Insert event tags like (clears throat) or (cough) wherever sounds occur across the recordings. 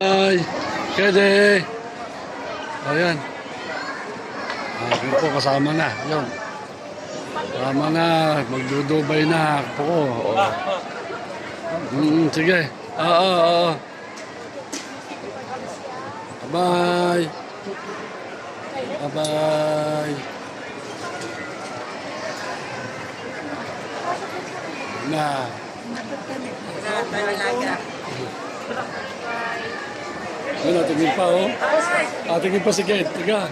Ay, Kede. Ayan. Ah, yun po, kasama na. Yun. Kasama na. Magdudubay na po. Oh. Mm, sige. Oo, oo, oo. Bye. Bye-bye. Na. Ano, tingin pa, oh. Ah, tingin pa si Kate. Tiga.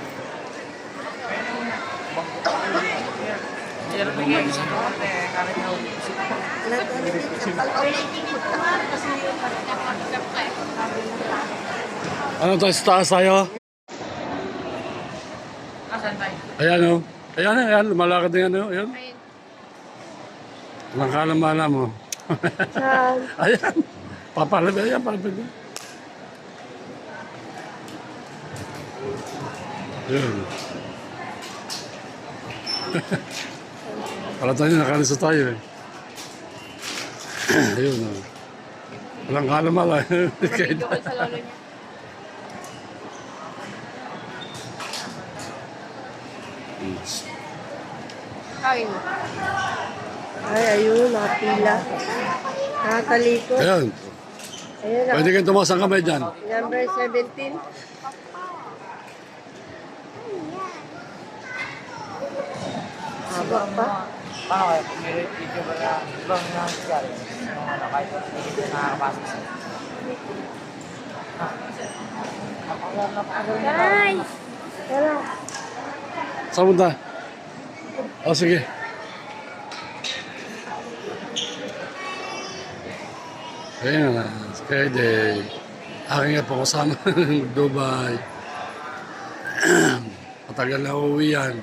Ano tayo sa taas tayo? Ayan o. Ayan, ayan. Lumalakad na yan o. Ayan. Walang kalamala mo. (laughs) Ayan. Papalad. Ayan, papalad. (laughs) Ayan. Pala tayo, nakalisa tayo eh. (clears throat) Ayun o. Walang kalamala. (laughs) Kahit Joke sa lolo niya. Kain mo. Ay, ayun, nakapila. Nakatalikot. Ayan. Ayun, na. Pwede kayong tumas ang kamay dyan. number 17. Haba pa. Paano may video ba na ibang nangyayari? Yung ano, kahit hindi ko nakakapasok sa Guys! Tara. Saan punta? O, sige. Ayan na, Friday. Aking nga po kasama (laughs) ng Dubai matagal na uwi yan.